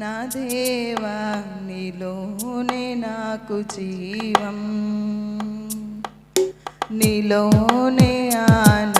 నా దేవా నీలోనే నాకు జీవం. నీలోనే ఆన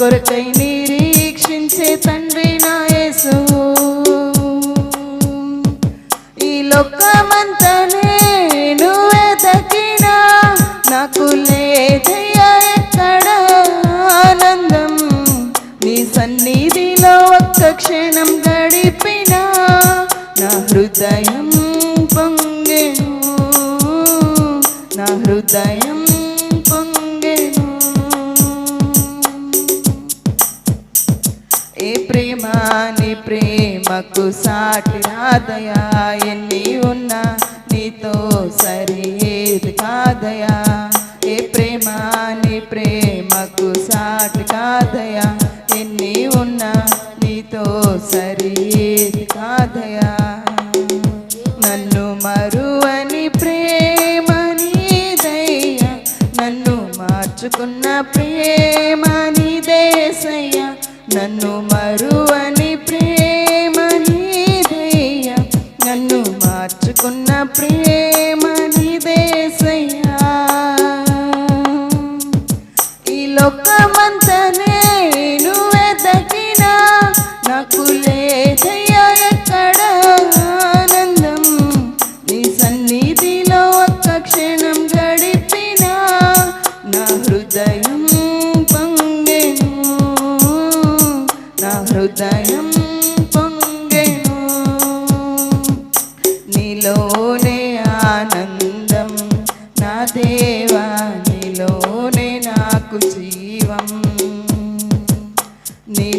కొరకై నిరీక్షించే తండ్రి నా యేసు. ఈ లోకమంతనే నీ ప్రేమకు సాటి రాదయా? ఎన్ని ఉన్నా నీతో సరి ఏది కాదయా? ఏ ప్రేమ నీ ప్రేమకు సాటి కాదయా? ఎన్ని ఉన్నా నీతో సరి ఏది కాదయా? నన్ను మరువని ప్రేమ నీదయ్యా. నన్ను మార్చుకున్న ప్రేమ నీదేసయ్యా నన్ను మరువని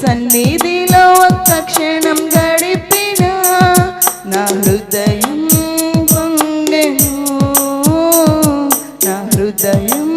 సన్నిధిలో ఒక్క క్షణం గడిపిన నా హృదయం నా హృదయం